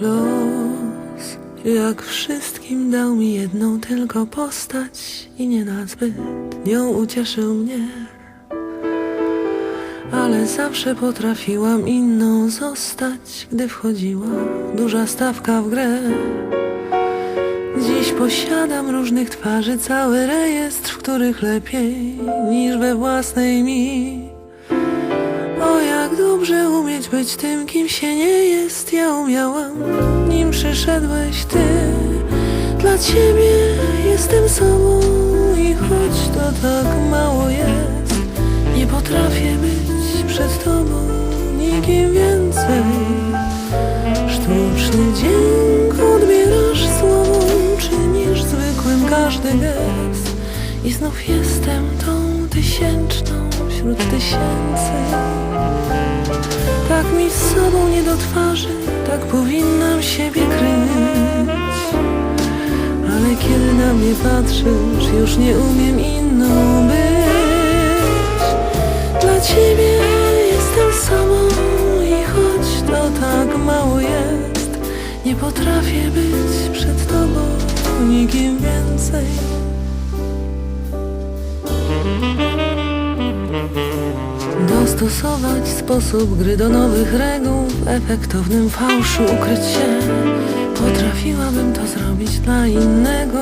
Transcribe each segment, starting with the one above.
Los, jak wszystkim dał mi jedną tylko postać i nie nazbyt nią ucieszył mnie. Ale zawsze potrafiłam inną zostać, gdy wchodziła duża stawka w grę. Dziś posiadam różnych twarzy cały rejestr, w których lepiej niż we własnej mi. O, jak dobrze być tym, kim się nie jest. Ja umiałam, nim przyszedłeś ty. Dla ciebie jestem sobą i choć to tak mało jest, nie potrafię być przed tobą nikim więcej. Sztuczny dźwięk odbierasz słowom, czynisz zwykłym każdy gest. I znów jestem tą tysięczną wśród tysięcy. Mi z sobą nie do twarzy, tak powinnam siebie kryć. Ale kiedy na mnie patrzysz, już nie umiem inną być. Dla ciebie jestem sobą i choć to tak mało jest, nie potrafię być Dostosować sposób gry do nowych reguł W efektownym fałszu ukryć się. Potrafiłabym to zrobić dla innego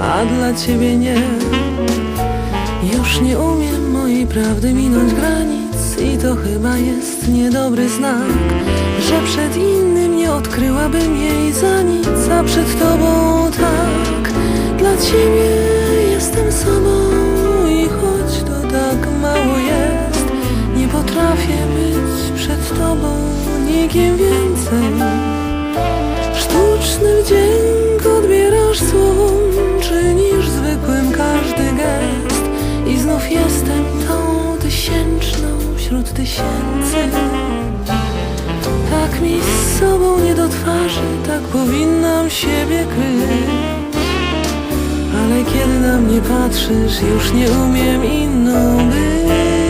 A dla ciebie nie. Już nie umiem mojej prawdy minąć granic I to chyba jest niedobry znak Że przed innym nie odkryłabym jej za nic A przed tobą tak. Dla ciebie jestem sobą nikim więcej. Sztuczny wdzięk odbierasz słowom Czynisz zwykłym każdy gest. I znów jestem tą tysięczną wśród tysięcy. Tak mi z sobą nie do twarzy Tak powinnam siebie kryć. Ale kiedy na mnie patrzysz Już nie umiem inną być